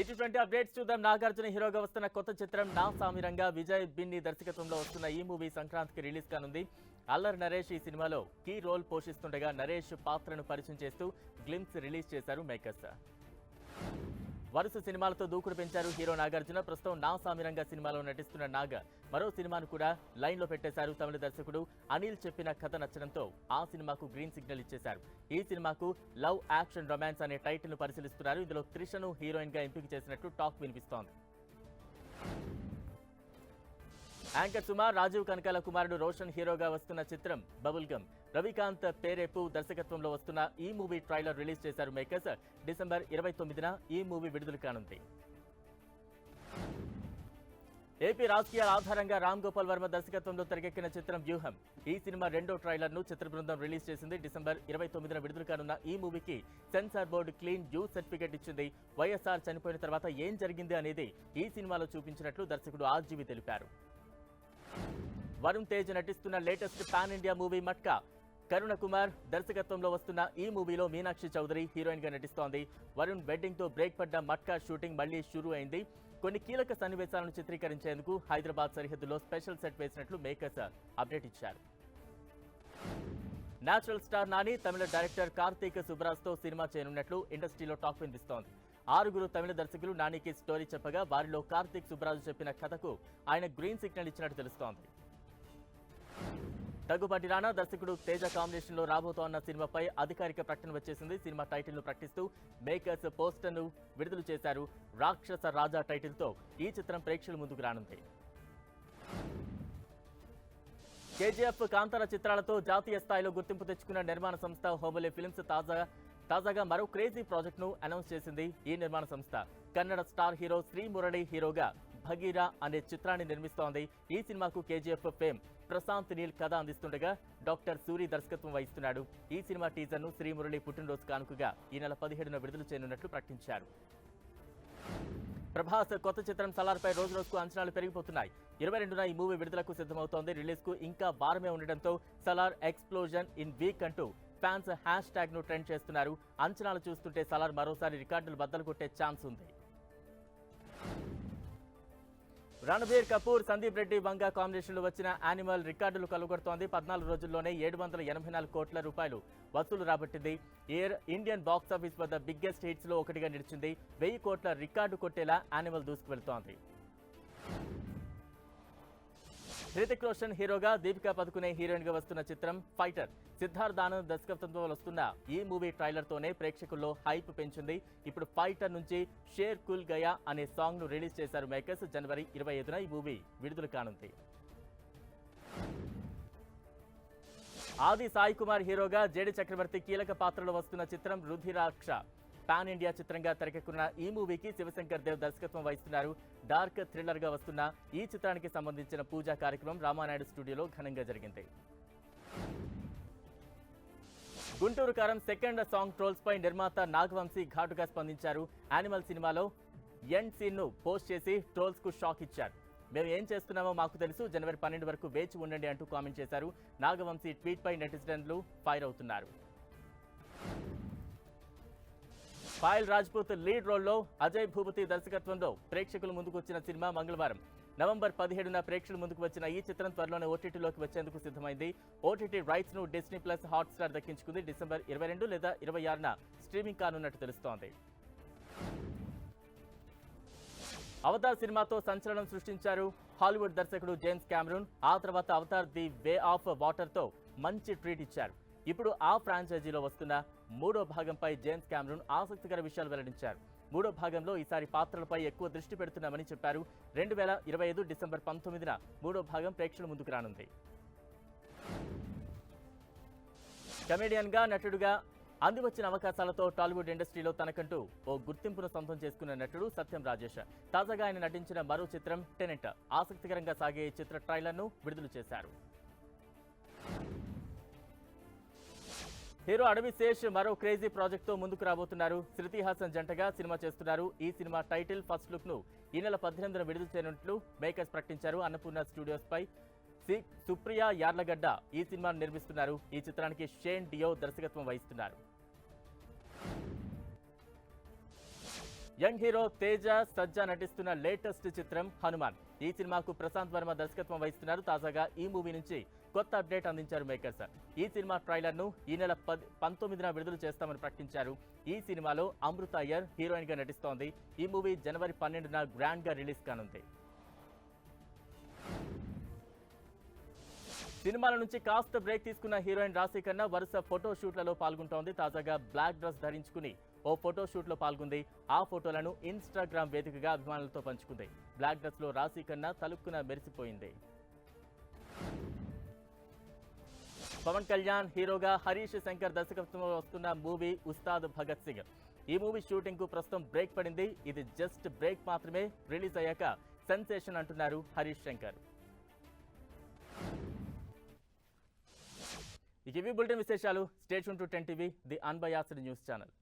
ఇటువంటి అప్డేట్స్ చూద్దాం. నాగార్జున హీరోగా వస్తున్న కొత్త చిత్రం నా సామిరంగా విజయ్ బిన్ని దర్శకత్వంలో వస్తున్న ఈ మూవీ సంక్రాంతికి రిలీజ్ కానుంది. అల్లరి నరేష్ ఈ సినిమాలో కీ రోల్ పోషిస్తుండగా నరేష్ పాత్రను పరిచయం చేస్తూ గ్లిమ్స్ రిలీజ్ చేశారు మేకర్స్. వరుస సినిమాలతో దూకుడు పెంచారు హీరో నాగార్జున. ప్రస్తుతం నా సామిరంగా సినిమాలో నటిస్తున్న నాగ. మరో సినిమాను కూడా లైన్లో పెట్టేశారు తమిళ దర్శకుడు. అనిల్ చెప్పిన కథ నచ్చడంతో ఆ సినిమాకు గ్రీన్ సిగ్నల్ ఇచ్చేశారు. ఈ సినిమాకు లవ్ యాక్షన్ రొమాన్స్ అనే టైటిల్ను పరిశీలిస్తున్నారు. ఇందులో త్రిషను హీరోయిన్గా ఎంపిక చేసినట్టు టాక్ వినిపిస్తోంది. యాంకర్ సుమార్ రాజీవ్ కనకాల కుమారుడు రోషన్ హీరోగా వస్తున్న చిత్రం బబుల్ గమ్ రవికాంత్ పేరేపు దర్శకత్వంలో వస్తున్న ఈ మూవీ ట్రైలర్ రిలీజ్ చేశారు మేకర్స్. డిసెంబర్ ఇరవై తొమ్మిదిన ఈ మూవీ విడుదల కానుంది. ఏపీ రాజకీయాల ఆధారంగా రామ్ గోపాల్ వర్మ దర్శకత్వంలో తెరకెక్కిన చిత్రం వ్యూహం. ఈ సినిమా రెండో ట్రైలర్ను చిత్ర బృందం రిలీజ్ చేసింది డిసెంబర్ ఇరవై తొమ్మిదిన విడుదల కానున్న ఈ మూవీకి censor board clean U certificate ఇచ్చింది. వైఎస్ఆర్ చనిపోయిన తర్వాత ఏం జరిగింది అనేది ఈ సినిమాలో చూపించినట్లు దర్శకుడు ఆర్జీవి తెలిపారు. వరుణ్ తేజ్ నటిస్తున్న latest pan India movie Matka. Karuna Kumar దర్శకత్వంలో వస్తున్న ఈ మూవీలో మీనాక్షి చౌదరి హీరోయిన్గా నటిస్తోంది. వరుణ్ వెడ్డింగ్తో బ్రేక్ పడ్డ మట్కా షూటింగ్ మళ్ళీ షురూ అయింది. కొన్ని కీలక సన్నివేశాలను చిత్రీకరించేందుకు హైదరాబాద్ సరిహద్దులో స్పెషల్ సెట్ వేసినట్లు మేకర్స్ అప్డేట్ ఇచ్చారు. Natural star Nani Tamil director Karthik సుబ్రాజ్తో cinema చేయనున్నట్లు ఇండస్ట్రీలో టాక్ వినిపిస్తోంది. ఆరుగురు తమిళ దర్శకులు నానికి స్టోరీ చెప్పగా వారిలో కార్తీక్ సుబ్రాజు చెప్పిన కథకు ఆయన గ్రీన్ సిగ్నల్ ఇచ్చినట్టు తెలుస్తోంది. దగ్గుబాటి రానా దర్శకుడు తేజ కాంబినేషన్లో రాబోతోన్న సినిమాపై అధికారిక ప్రకటన వచ్చేసింది. సినిమా టైటిల్ను ప్రకటిస్తూ మేకర్స్ పోస్టర్ను విడుదల చేశారు రాక్షస రాజా టైటిల్తో ఈ చిత్రం ప్రేక్షకుల ముందుకు రానుంది. కేజీఎఫ్ కాంతార చిత్రాలతో జాతీయ స్థాయిలో గుర్తింపు తెచ్చుకున్న నిర్మాణ సంస్థ హోమలే ఫిల్మ్స్ తాజా తాజాగా మరో క్రేజీ ప్రాజెక్ట్ను అనౌన్స్ చేసింది ఈ నిర్మాణ సంస్థ. కన్నడ స్టార్ హీరో శ్రీ మురళి హీరోగా భగీరా అనే చిత్రాన్ని నిర్మిస్తోంది. ఈ సినిమాకు కేజీఎఫ్ ఫేమ్ ప్రశాంత్ నీల్ కథ అందిస్తుండగా డాక్టర్ సూరి దర్శకత్వం వహిస్తున్నాడు. ఈ సినిమా టీజర్ను శ్రీ మురళి పుట్టినరోజు కానుకగా ఈ నెల పదిహేడున విడుదల చేయనున్నట్లు ప్రకటించారు. ప్రభాస్ కొత్త చిత్రం సలార్పై రోజు రోజుకు అంచనాలు పెరిగిపోతున్నాయి. ఇరవై రెండున ఈ మూవీ విడుదలకు సిద్ధమవుతోంది. రిలీజ్కు ఇంకా వారమే ఉండడంతో సలార్ ఎక్స్ప్లోజన్ ఇన్ వీక్ అంటూ ఫ్యాన్స్ హ్యాష్ ట్యాగ్ను ట్రెండ్ చేస్తున్నారు. అంచనాలు చూస్తుంటే సలార్ మరోసారి రికార్డులు బద్దలు కొట్టే ఛాన్స్ ఉంది. రణబీర్ కపూర్ సందీప్ రెడ్డి బంగా కాంబినేషన్లో వచ్చిన యానిమల్ రికార్డులు కలుగొడుతోంది. పద్నాలుగు రోజుల్లోనే ఏడు వందల ఎనభై నాలుగు కోట్ల రూపాయలు వసూలు రాబట్టింది. ఎయిర్ ఇండియన్ బాక్స్ ఆఫీస్ వద్ద బిగ్గెస్ట్ హిట్స్లో ఒకటిగా నిలిచింది. వెయ్యి కోట్ల రికార్డు కొట్టేలా యానిమల్ దూసుకువెళ్తోంది. హృతిక్ రోషన్ హీరోగా దీపికా పదుకునే హీరోయిన్గా వస్తున్న చిత్రం ఫైటర్. సిద్ధార్థ్ ఆనంద్ దర్శకత్వంతో వస్తున్న ఈ మూవీ ట్రైలర్ తోనే ప్రేక్షకుల్లో హైప్ పెంచింది. ఇప్పుడు ఫైటర్ నుంచి షేర్ కుల్ గయా అనే సాంగ్ను రిలీజ్ చేశారు మేకర్స్ జనవరి ఇరవై ఐదున ఈ మూవీ విడుదల కానుంది. ఆది సాయి కుమార్ హీరోగా జేడి చక్రవర్తి కీలక పాత్రలో వస్తున్న చిత్రం రుధిరాక్ష. పాన్ ఇండియా చిత్రంగా తెరకెక్కున్న ఈ మూవీకి శివశంకర్ దేవ్ దర్శకత్వం వహిస్తున్నారు. డార్క్ థ్రిల్లర్గా వస్తున్న ఈ చిత్రానికి సంబంధించిన పూజా కార్యక్రమం రామానాయుడు స్టూడియోలో ఘనంగా జరిగింది. గుంటూరు కారం సెకండ్ సాంగ్ ట్రోల్స్ పై నిర్మాత నాగవంశీ ఘాటుగా స్పందించారు. యానిమల్ సినిమాలో ఎండ్ సీన్ను పోస్ట్ చేసి ట్రోల్స్కు షాక్ ఇచ్చారు. మేము ఏం చేస్తున్నామో మాకు తెలుసు జనవరి పన్నెండు వరకు వేచి ఉండండి అంటూ కామెంట్ చేశారు. నాగవంశీ ట్వీట్ పై నెటిజన్లు ఫైర్ అవుతున్నారు. పాయల్ రాజ్పూత్ లీడ్ రోల్లో అజయ్ భూపతి దర్శకత్వంలో ప్రేక్షకుల ముందుకు వచ్చిన సినిమా మంగళవారం. నవంబర్ పదిహేడున ప్రేక్షకుల ముందుకు వచ్చిన ఈ చిత్రం త్వరలోనే ఓటీటీలోకి వచ్చేందుకు సిద్ధమైంది. ఓటీటీ రైట్స్ను డిస్నీ ప్లస్ హాట్ స్టార్ దక్కించుకుంది. డిసెంబర్ ఇరవై రెండు లేదా ఇరవై ఆరున స్ట్రీమింగ్ కానున్నట్టు తెలుస్తోంది. అవతార్ సినిమాతో సంచలనం సృష్టించారు హాలీవుడ్ దర్శకుడు జేమ్స్ క్యామరూన్. ఆ తర్వాత అవతార్ ది వే ఆఫ్ వాటర్తో మంచి ట్రీట్ ఇచ్చారు. ఇప్పుడు ఆ ఫ్రాంచైజీలో వస్తున్న మూడో భాగంపై జేమ్స్ క్యామరూన్ ఆసక్తికర విషయాలు వెల్లడించారు. మూడో భాగంలో ఈసారి పాత్రలపై ఎక్కువ దృష్టి పెడుతున్నామని చెప్పారు. రెండు వేల ఇరవై ఐదు డిసెంబర్ పంతొమ్మిదిన మూడో భాగం ప్రేక్షకుల ముందుకు రానుంది. కమెడియన్గా నటుడుగా అందివచ్చిన అవకాశాలతో టాలీవుడ్ ఇండస్ట్రీలో తనకంటూ ఓ గుర్తింపును సొంతం చేసుకున్న నటుడు సత్యం రాజేష్. తాజాగా ఆయన నటించిన మరో చిత్రం టెనెంట్. ఆసక్తికరంగా సాగే ఈ చిత్ర ట్రైలర్ను విడుదల చేశారు. హీరో అడవి శేష్ మరో క్రేజీ ప్రాజెక్ట్తో ముందుకు రాబోతున్నారు. శృతి హాసన్ జంటగా సినిమా చేస్తున్నారు. ఈ సినిమా టైటిల్ ఫస్ట్ లుక్ను ఈ నెల పద్దెనిమిదిన విడుదల చేయనున్నట్లు మేకర్స్ ప్రకటించారు. అన్నపూర్ణ స్టూడియోస్ పై సి సుప్రియ యార్లగడ్డ ఈ సినిమాను నిర్మిస్తున్నారు. ఈ చిత్రానికి షేన్ డియో దర్శకత్వం వహిస్తున్నారు. యంగ్ హీరో తేజ సజ్జా నటిస్తున్న లేటెస్ట్ చిత్రం హనుమాన్. ఈ సినిమాకు ప్రశాంత్ వర్మ దర్శకత్వం వహిస్తున్నారు. తాజాగా ఈ మూవీ నుంచి కొత్త అప్డేట్ అందించారు మేకర్స్ ఈ సినిమా ట్రైలర్ను ఈ నెల పది పంతొమ్మిదిన విడుదల చేస్తామని ప్రకటించారు. ఈ సినిమాలో అమృత అయ్యర్ హీరోయిన్గా నటిస్తోంది. ఈ మూవీ జనవరి పన్నెండున గ్రాండ్గా రిలీజ్ కానుంది. సినిమాల నుంచి కాస్త బ్రేక్ తీసుకున్న హీరోయిన్ రాశి కన్నా వరుస ఫోటో షూట్లలో పాల్గొంటోంది. తాజాగా బ్లాక్ డ్రెస్ ధరించుకుని ఓ ఫోటో షూట్లో పాల్గొంది. ఆ ఫోటోలను ఇన్స్టాగ్రామ్ వేదికగా అభిమానులతో పంచుకుంది. బ్లాక్ డ్రెస్లో రాశి కన్నా తలుక్కున మెరిసిపోయింది. పవన్ కళ్యాణ్ హీరోగా హరీష్ శంకర్ దర్శకత్వంలో వస్తున్న మూవీ ఉస్తాద్ భగత్ సింగ్. ఈ మూవీ షూటింగ్కు ప్రస్తుతం బ్రేక్ పడింది. ఇది జస్ట్ బ్రేక్ మాత్రమే రిలీజ్ అయ్యాక సెన్సేషన్ అంటున్నారు హరీష్ శంకర్. ఇక ఇవి బులెటిన్ విశేషాలు. State to ten TV the unbiased news channel.